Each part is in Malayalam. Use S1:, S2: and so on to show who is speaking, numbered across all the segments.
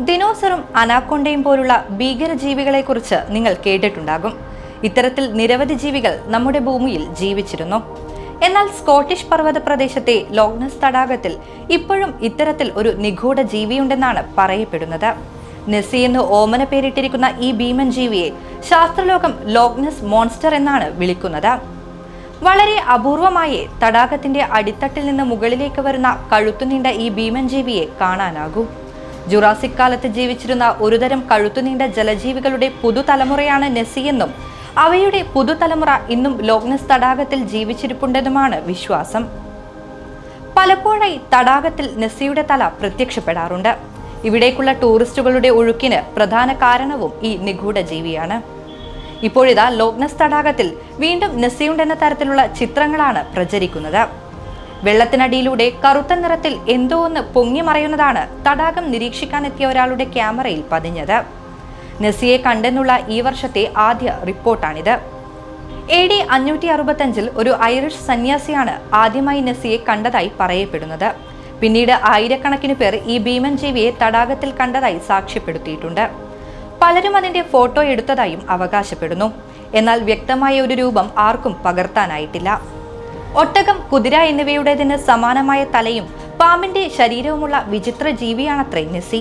S1: ദിനോസറും അനാക്കൊണ്ടയും പോലുള്ള ഭീകരജീവികളെക്കുറിച്ച് നിങ്ങൾ കേട്ടിട്ടുണ്ടാകും. ഇത്തരത്തിൽ നിരവധി ജീവികൾ നമ്മുടെ ഭൂമിയിൽ ജീവിച്ചിരുന്നു. എന്നാൽ സ്കോട്ടിഷ് പർവത പ്രദേശത്തെ ലോഗ്നസ് തടാകത്തിൽ ഇപ്പോഴും ഇത്തരത്തിൽ ഒരു നിഗൂഢ ജീവിയുണ്ടെന്നാണ് പറയപ്പെടുന്നത്. നെസി എന്ന് ഓമന പേരിട്ടിരിക്കുന്ന ഈ ഭീമൻ ജീവിയെ ശാസ്ത്രലോകം ലോഗ്നസ് മോൺസ്റ്റർ എന്നാണ് വിളിക്കുന്നത്. വളരെ അപൂർവമായി തടാകത്തിന്റെ അടിത്തട്ടിൽ നിന്ന് മുകളിലേക്ക് വരുന്ന കഴുത്തുനീണ്ട ഈ ഭീമൻ ജീവിയെ കാണാനാകൂ. ജുറാസിക് കാലത്ത് ജീവിച്ചിരുന്ന ഒരുതരം കഴുത്തുനീണ്ട ജലജീവികളുടെ പുതുതലമുറയാണ് നെസ്സിയെന്നും അവയുടെ പുതുതലമുറ ഇന്നും ലോഗ്നസ് തടാകത്തിൽ ജീവിച്ചിരിപ്പുണ്ടെന്നുമാണ് വിശ്വാസം. പലപ്പോഴായി തടാകത്തിൽ നെസ്സിയുടെ തല പ്രത്യക്ഷപ്പെടാറുണ്ട്. ഇവിടേക്കുള്ള ടൂറിസ്റ്റുകളുടെ ഒഴുക്കിന് പ്രധാന കാരണവും ഈ നിഗൂഢ ജീവിയാണ്. ഇപ്പോഴിതാ ലോഗ്നസ് തടാകത്തിൽ വീണ്ടും നെസ്സിയുണ്ടെന്ന തരത്തിലുള്ള ചിത്രങ്ങളാണ് പ്രചരിക്കുന്നത്. വെള്ളത്തിനടിയിലൂടെ കറുത്ത നിറത്തിൽ എന്തോ ഒന്ന് പൊങ്ങി മറയുന്നതാണ് തടാകം നിരീക്ഷിക്കാനെത്തിയ ഒരാളുടെ ക്യാമറയിൽ പതിഞ്ഞത്. നെസ്സിയെ കണ്ടെന്നുള്ള ഈ വർഷത്തെ ആദ്യ റിപ്പോർട്ടാണിത്. എ ഡി അഞ്ഞൂറ്റി അറുപത്തഞ്ചിൽ ഒരു ഐറിഷ് സന്യാസിയാണ് ആദ്യമായി നെസ്സിയെ കണ്ടതായി പറയപ്പെടുന്നത്. പിന്നീട് ആയിരക്കണക്കിന് പേർ ഈ ഭീമൻ ജീവിയെ തടാകത്തിൽ കണ്ടതായി സാക്ഷ്യപ്പെടുത്തിയിട്ടുണ്ട്. പലരും അതിന്റെ ഫോട്ടോ എടുത്തതായും അവകാശപ്പെടുന്നു. എന്നാൽ വ്യക്തമായ ഒരു രൂപം ആർക്കും പകർത്താനായിട്ടില്ല. ഒട്ടകം കുതിര എന്നിവയുടേതിന് സമാനമായ തലയും പാമ്പിന്റെ ശരീരവുമുള്ള വിചിത്ര ജീവിയാണത്രേ നെസി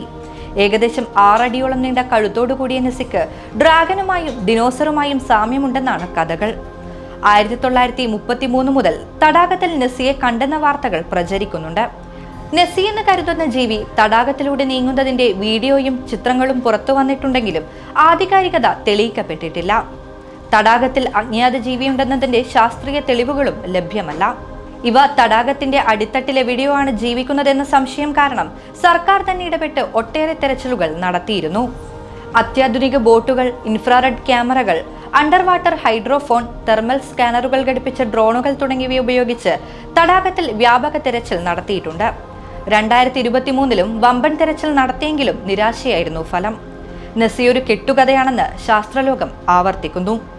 S1: ഏകദേശം ആറടിയോളം നീണ്ട കഴുത്തോടു കൂടിയ നെസ്സിക്ക് ഡ്രാഗനുമായും ഡിനോസറുമായും സാമ്യമുണ്ടെന്നാണ് കഥകൾ. ആയിരത്തി തൊള്ളായിരത്തി മുപ്പത്തി മൂന്ന് മുതൽ തടാകത്തിൽ നെസ്സിയെ കണ്ടെന്ന വാർത്തകൾ പ്രചരിക്കുന്നുണ്ട്. നെസ്സി എന്ന് കരുതുന്ന ജീവി തടാകത്തിലൂടെ നീങ്ങുന്നതിന്റെ വീഡിയോയും ചിത്രങ്ങളും പുറത്തു വന്നിട്ടുണ്ടെങ്കിലും ആധികാരികത തെളിയിക്കപ്പെട്ടിട്ടില്ല. തടാകത്തിൽ അജ്ഞാത ജീവിയുണ്ടെന്നതിന്റെ ശാസ്ത്രീയ തെളിവുകളും ലഭ്യമല്ല. ഇവ തടാകത്തിന്റെ അടിത്തട്ടിലെ വീഡിയോ ആണ് ജീവിക്കുന്നതെന്ന സംശയം കാരണം സർക്കാർ തന്നെ ഇടപെട്ട് ഒട്ടേറെ തെരച്ചിലുകൾ നടത്തിയിരുന്നു. അത്യാധുനിക ബോട്ടുകൾ ഇൻഫ്രാറെഡ് ക്യാമറകൾ അണ്ടർ വാട്ടർ ഹൈഡ്രോഫോൺ തെർമൽ സ്കാനറുകൾ ഘടിപ്പിച്ച ഡ്രോണുകൾ തുടങ്ങിയവ ഉപയോഗിച്ച് തടാകത്തിൽ വ്യാപക തെരച്ചിൽ നടത്തിയിട്ടുണ്ട്. രണ്ടായിരത്തി ഇരുപത്തി മൂന്നിലും വമ്പൻ തെരച്ചിൽ നടത്തിയെങ്കിലും നിരാശയായിരുന്നു ഫലം. നെസിയൊരു കെട്ടുകഥയാണെന്ന് ശാസ്ത്രലോകം ആവർത്തിക്കുന്നു.